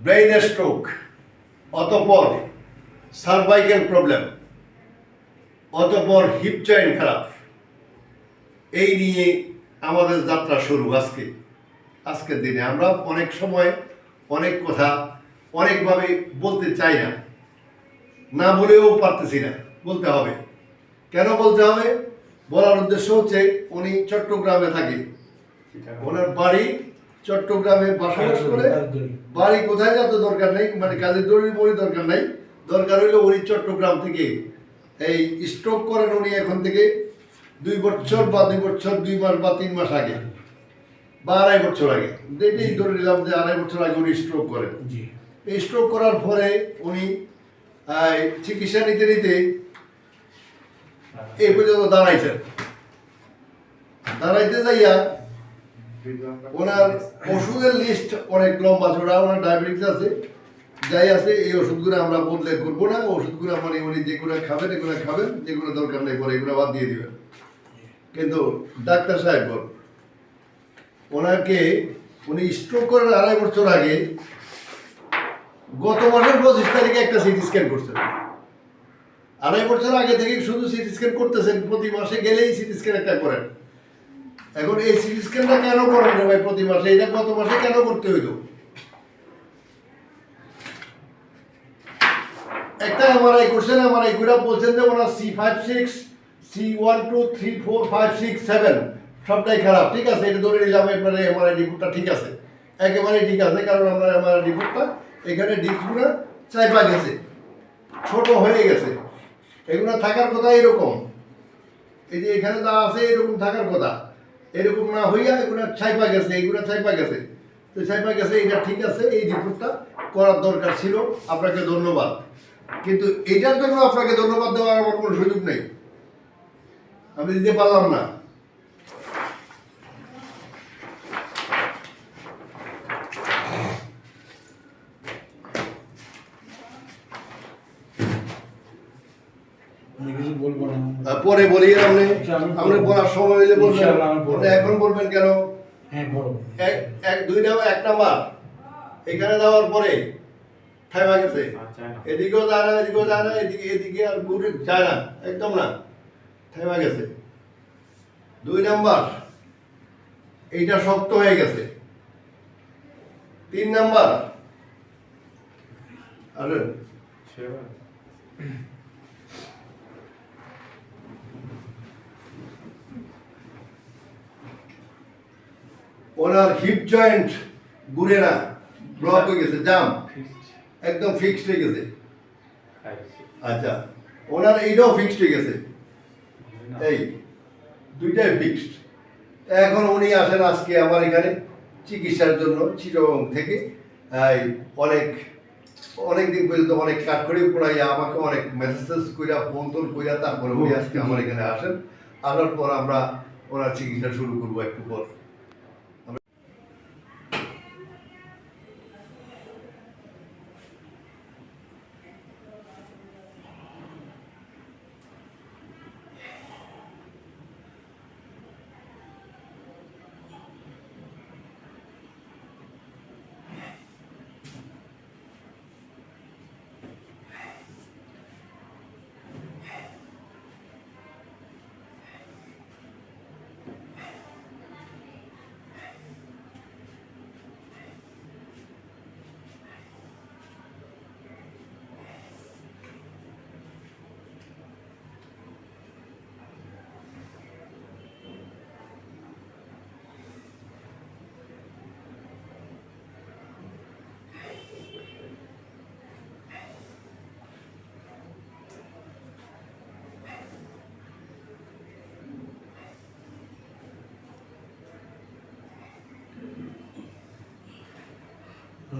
Brain stroke অতপর cervical problem অতপর hip joint খারাপ এই নিয়ে আমাদের যাত্রা শুরু আজকে। আজকের দিনে আমরা অনেক সময় অনেক কথা অনেকভাবে বলতে চাই না। না বলেও পারতেছি না, বলতে হবে। কেন বলতে হবে? বলার উদ্দেশ্য হচ্ছে উনি চট্টগ্রামে থাকে। ওনার বাড়ি চট্টগ্রামে বসবাস করে। বাড়ি কোথায় যাতে দরকার নেই মানে কাজের দড়ি মরি দরকার নাই। দরকার হইল উনি চট্টগ্রাম থেকে। এই স্ট্রোক করেন উনি এখন থেকে দুই বছর বা দুই বছর দুই মাস বা তিন মাস আগে বা আড়াই বছর আগে। এটাই ধরে নিলাম যে আড়াই বছর আগে উনি স্ট্রোক করেন। এই স্ট্রোক করার পরে উনি চিকিৎসা নিতে নিতে এই পর্যন্ত দাঁড়াইছেন। দাঁড়াইতে যাইয়া ওনার ওষুধের লিস্ট অনেক লম্বা চড়া ওনার ডায়াবেটিস আছে, যাই আছে, এই ওষুধগুলো আমরা বদলে করব না, ওষুধগুলো মানে উনি যেগুলো খাবেন এগুলো খাবেন যেগুলো দরকার নেই, পরে এগুলো বাদ দিয়ে দিবেন। কিন্তু ডাক্তার সাহেব বল, ওনাকে উনি স্ট্রোক করার আড়াই বছর আগে গত মাসের পঁচিশ তারিখে একটা সিটি স্ক্যান করছেন। আড়াই বছর আগে থেকে শুধু সিটি স্ক্যান করতেছেন, প্রতি মাসে গেলেই সিটি স্ক্যান একটা করেন। এখন এই সিটি স্ক্যানটা কেন করেন রে ভাই প্রতি মাসে? এটা গত মাসে কেন করতে হইল? একটা এমআরআই করছেন এমআরআই করে বলছেন যে ওনার C five six C one two three four five six seven সবটাই খারাপ, ঠিক আছে? এটা ধরে নিলাম এবারে এমআরআই রিপোর্টটা ঠিক আছে। একেবারে ঠিক আছে, কারণ আমরা এমআরআই রিপোর্টটা এখানে ডিস্কগুলো চাইপা গেছে, ছোট হয়ে গেছে। এগুলো থাকার কথা এরকম। এই যে এখানে যা আছে এরকম থাকার কথা। এরকম না হইয়া এগুলো ছাইপা গেছে, এগুলো ছাইপা গেছে। তো ছাইপা গেছে, এটা ঠিক আছে, এই রিপোর্টটা করার দরকার ছিল, আপনাকে ধন্যবাদ। কিন্তু এটার জন্য আপনাকে ধন্যবাদ দেওয়ার আমার কোনো সুযোগ নেই। আমি দিতে পারলাম না আমি কিছু বলব না আর পরে বলি আপনি। আপনি বলার সময় হইলে বলবেন। এখন বলবেন কেন? হ্যাঁ এক এক দুই নাম্বার এক নাম্বার। এখানে যাওয়ার পরে ঠাইমা গেছে। এদিকেও যায় না এদিকেও যায় না এদিকে এদিকে আর ঘুরে যায় না। একদম না। ঠাইমা গেছে। দুই নাম্বার। এইটা শক্ত হয়ে গেছে। তিন নাম্বার। আরে। ওনার হিপ জয়েন্ট ঘুরে না ব্লক হয়ে গেছে জাম একদম ফিক্সড হয়ে গেছে। আচ্ছা ওনার এইটাও ফিক্সড হয়ে গেছে। এই দুইটাই ফিক্সড এখন উনি আসেন আজকে আমার এখানে চিকিৎসার জন্য চিরবং থেকে। এই অনেক অনেক দিন পর্যন্ত অনেক কাঠ করে পড়াইয়া আমাকে অনেক মেসেজ কইরা ফোন টোন কইরা তারপরে উনি আজকে আমার এখানে আসেন। আসার পর আমরা ওনার চিকিৎসা শুরু করব একটু পর।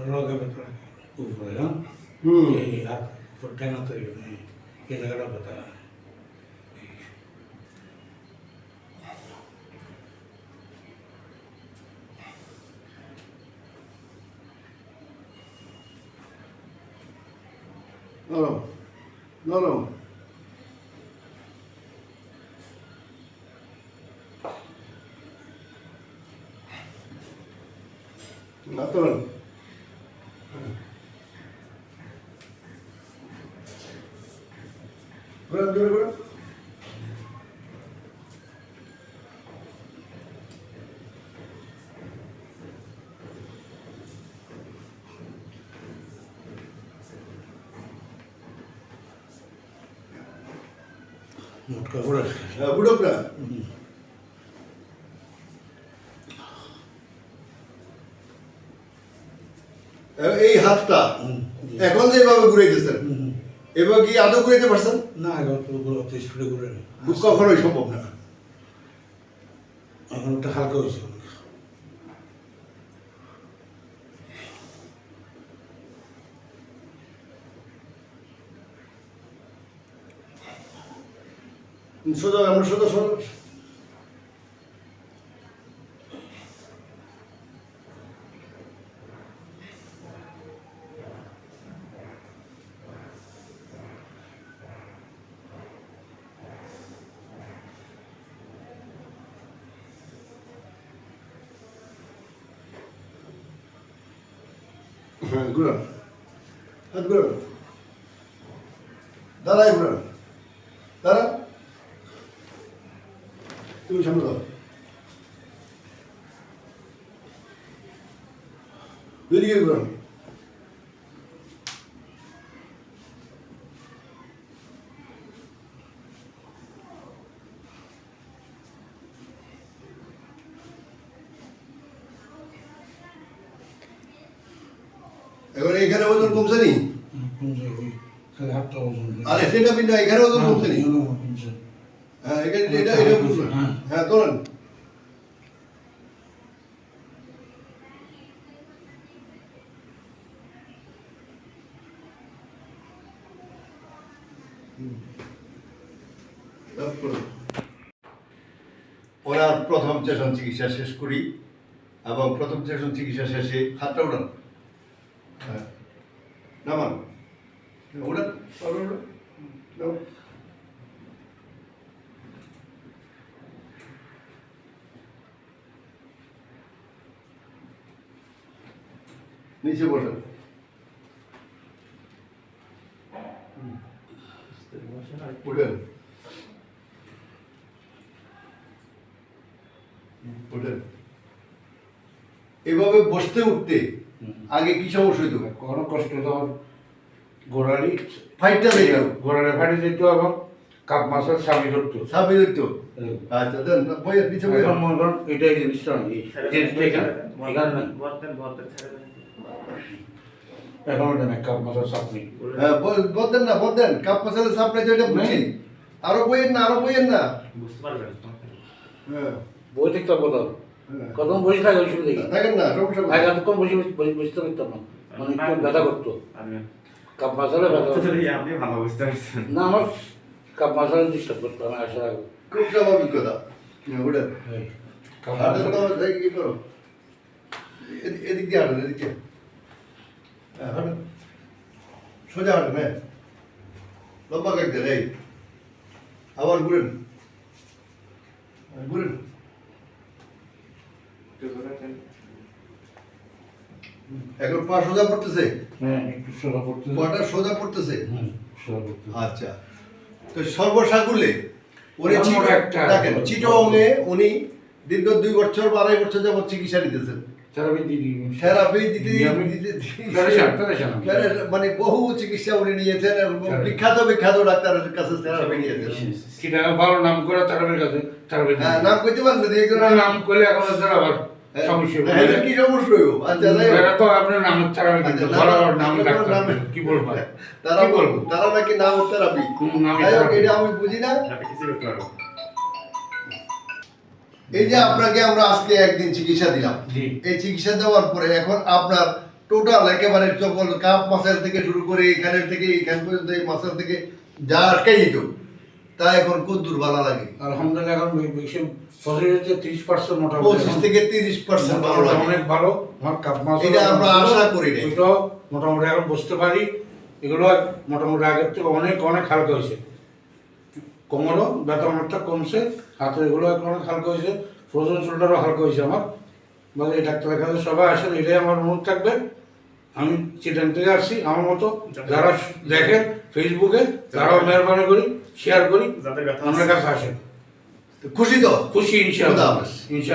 লগে ভেতরে উপরে হ্যাঁ হুম এই হাত ঠেঙা তৈরি নেই এই জায়গাটা কথা নরম নরম না তো ঘুরান জোরে ঘুরান মোটকা করে হ্যাঁ এই হাতটা এখন যেভাবে ঘুরাইতেছেন এবার কি আদৌ করে ঘুরাইতে পারছেন? না এখন পুরোপুরি অত স্পিডে করে বুক কখনোই সম্ভব না। এখন ওটা হালকা হয়েছে। শুধু সোজা আমরা সোজা সোজা হ্যাঁ ঘুরান হাত ঘুরান দাঁড়াই ঘুরান দাঁড়া তুমি সামনে দাও দুদিকে ঘুরান এবার এখানে ওজন কমছে নি। আরে সেটা এখানে ওজন হ্যাঁ, কমছে নি? হ্যাঁ এটা এটা হ্যাঁ। হ্যাঁ। তোলেন। ওনার প্রথম সেশন চিকিৎসা শেষ করি এবং প্রথম সেশন চিকিৎসা শেষে হাতটা উঠান হ্যাঁ নামান উঠান উঠান, উঠান। নামান। নিচে বসেন উঠেন উঠেন এভাবে বসতে উঠতে আগে কি সমস্যা হইতো কখনো কষ্ট আমার গোড়ালি ফাইটটা দেখো গোড়ালি ফাটে যেত এবং কাপ মাছের ধরতো। সামনে দেখতো আচ্ছা দেন না, বইয়ের নিচে বইয়ের। এখন করেন এটা এই জিনিসটা জিনিসটা এখানে এখানে কাপ মাছের সাপ নেই। হ্যাঁ না কাপ এটা আরও বইয়ের না আরও বইয়ের না। হ্যাঁ। বই দেখতে হ্যাঁ। বসে থাকে ওই না সমস্যা আগে বসে বসে না মানে একটু ব্যথা করতো। কাপ ব্যথা আপনি ভালো বুঝতে পারছেন। না আমার কাপ মাসালে ডিস্টার্ব করতো আমি আসার আগে খুব স্বাভাবিক কথা। হ্যাঁ, তো, যাই কি করো? এদিক- এদিক দিয়ে হাঁটেন এদিক দিয়ে। হ্যাঁ হাঁটেন সোজা হাঁটেন হ্যাঁ। লম্বা কাট দেন এই। আবার ঘুরেন। হ্যাঁ, ঘুরেন। এখন পা সোজা পড়তেছে? হ্যাঁ একটু সোজা করতে পাটা সোজা পড়তেছে? হুম সোজা করতে আচ্ছা। তো সর্বসাকুল্যে উনি এমন চিটো একটা- দেখেন চিটোংয়ে উনি দীর্ঘ দুই বছর বা আড়াই বছর যাবত চিকিৎসা নিতেছেন। থেরাপি দিতে নিয়মিত- দিতে- প্যারেশান, প্যারেশান আমি। প্যারেশান, মানে বহু চিকিৎসা উনি নিয়েছেন বিখ্যাত বিখ্যাত ডাক্তারের কাছে থেরাপি নিয়েছেন। ভালো নাম করে থেরাপির কাছে হ্যাঁ নাম কইতে পারেন নাম করলে এখন ওদের আবার হ্যাঁ, হইব? আচ্ছা আচ্ছা, তারা নাকি নাম থেরাপি। এটা আমি বুঝি না। পারব এই যে আপনাকে আমরা আজকে একদিন চিকিৎসা দিলাম। এই চিকিৎসা দেওয়ার পরে এখন আপনার টোটাল একেবারে সকল কাপ মাসেল থেকে শুরু করে এখানে থেকে এখান পর্যন্ত এই মাসেল থেকে যা আটকাই যেত তা এখন খুব দুর্বল লাগে। আলহামদুলিল্লাহ এখন বেশি পজিটিভ তিরিশ পার্সেন্ট মোটামুটি। পঁচিশ এখন- থেকে তিরিশ পার্সেন্ট ভালো লাগে। অনেক ভালো আমার কাপ মাছ এটা আমরা আশা করি নাই। ওইটাও মোটামুটি এখন বুঝতে পারি। এগুলো মোটামুটি আগের থেকে অনেক অনেক হালকা হয়েছে। কোমরও ব্যথা অনেকটা কমছে হাতের এগুলো এখন অনেক হালকা হয়েছে ফ্রোজেন শোল্ডারও হালকা হয়েছে আমার। বলে এই ডাক্তারের কাছে সবাই আসেন এটাই আমার অনুরোধ থাকবে। আমি চিটাং থেকে আসছি আমার মতো যারা দেখেন ফেসবুকে তারাও মেহরবানি করি। শেয়ার করি। যাদের ব্যথা আমার কাছে আসেন। খুশি তো? খুশি ইনশাআল্লাহ। ইনশাআল্লাহ।